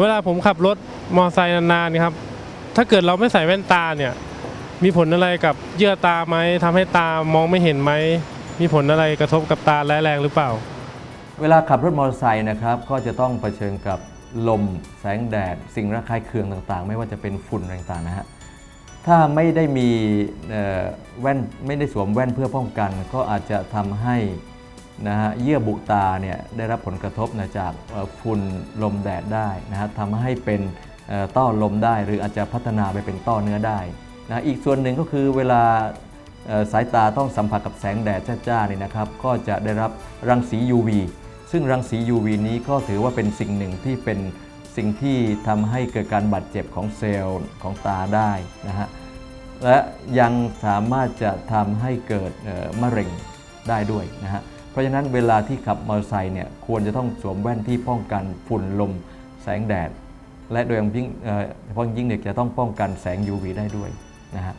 เวลาผมขับรถมอไซค์นานๆครับ ถ้าเกิดเราไม่ใส่แว่นตาเนี่ย มีผลอะไรกับเยื่อตาไหมทำให้ตามองไม่เห็นไหม มีผลอะไรกระทบกับตาร้ายแรงหรือเปล่า เวลาขับรถมอเตอร์ไซค์นะครับ ก็จะต้องเผชิญกับลม แสงแดด สิ่งระคายเคืองต่างๆ ไม่ว่าจะเป็นฝุ่นต่างๆนะฮะ ถ้าไม่ได้มีแว่นไม่ได้สวมแว่นเพื่อป้องกัน ก็อาจจะทำให้ นะฮะเยื่อบุตาเนี่ยได้รับผลกระทบนะจากฝุ่นลมแดดได้นะฮะทำให้เป็นต้อลมได้ หรืออาจจะพัฒนาไปเป็นต้อเนื้อได้นะอีกส่วนหนึ่งก็คือเวลาสายตาต้องสัมผัสกับแสงแดดจ้าๆนี่นะครับ ก็จะได้รับรังสี UV ซึ่งรังสี UV นี้ก็ถือว่าเป็นสิ่งหนึ่งที่เป็นสิ่งที่ทำให้เกิดการบาดเจ็บของเซลล์ของตาได้นะฮะและยังสามารถจะทำให้เกิดมะเร็งได้ด้วยนะฮะ เพราะฉะนั้นเวลาที่ขับมอเตอร์ไซค์เนี่ยควรจะต้องสวมแว่นที่ป้องกันฝุ่นลม แสงแดด และโดยเฉพาะยิ่งเอ่อเฉพาะยิ่งเนี่ยจะต้องป้องกันแสง UV ได้ด้วยนะฮะ